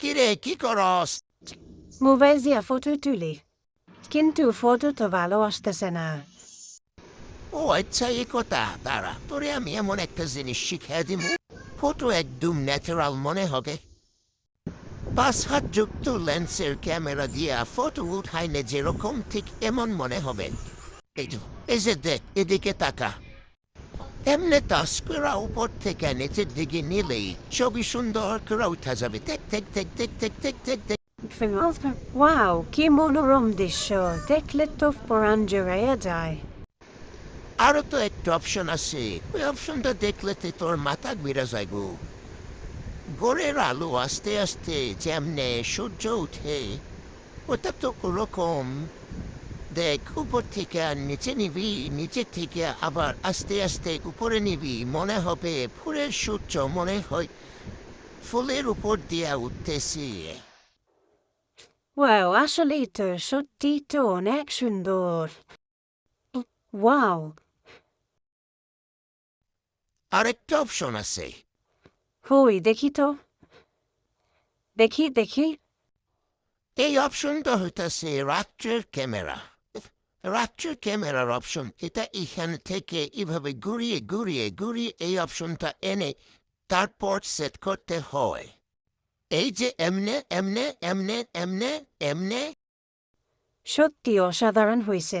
কিরে কি করস মোবাইল দিয়া ফটো তুলি কিন্তু ফটো তো ভালো আসতেছে না ও আচ্ছা এই কথা দাঁড়া তোরে আমি এমন একটা জিনিস শিখিয়ে দিব ফটো একদম ন্যাচারাল মনে হবে পাঁচ হাত যুক্ত লেন্সের ক্যামেরা দিয়া ফটো উঠাইলে যেরকম ঠিক এমন মনে হবে এই যে দেখ এদিকে তাকা এমনি তাস করা উপর থেকে নিচের দিকে নিলেই ছবি সুন্দর করে উঠা যাবে দেখ দেখ দেখ দেখ দেখ দেখ দেখ দেখ ওয়াও কি মনোরম দৃশ্য দেখলে তো পরাণ জড়াইয়া যায় আরও তো একটা অপশন আছে ওই অপশনটা দেখলে তো তোর মাথা ঘুরে যাইব ভোরের আলো আস্তে আস্তে যেমনে সূর্য উঠে ওটা তো ওরকম দেখ উপর থেকে নিচে নিবি নিচে থেকে আবার আস্তে আস্তে উপরে নিবি মনে হবে ফুলের সূর্য মনে হয় ফুলের উপর দিয়া উঠতেছি। ওয়াও আসলেই তো সত্যি তো অনেক সুন্দর। ওয়াও আরেকটা অপশন আছে। হই দেখি তো। দেখি দেখি। এই অপশনটা হইতাছে রাত্রের ক্যামেরা। রাত্রের ক্যামেরার অপশন এটা এখান থেকে এভাবে ঘুরিয়ে ঘুরিয়ে ঘুরিয়ে এই অপশনটা এনে তারপর সেট করতে হয় এই যে এমনে এমনে এমনে এমনে এমনে সত্যি অসাধারণ হয়েছে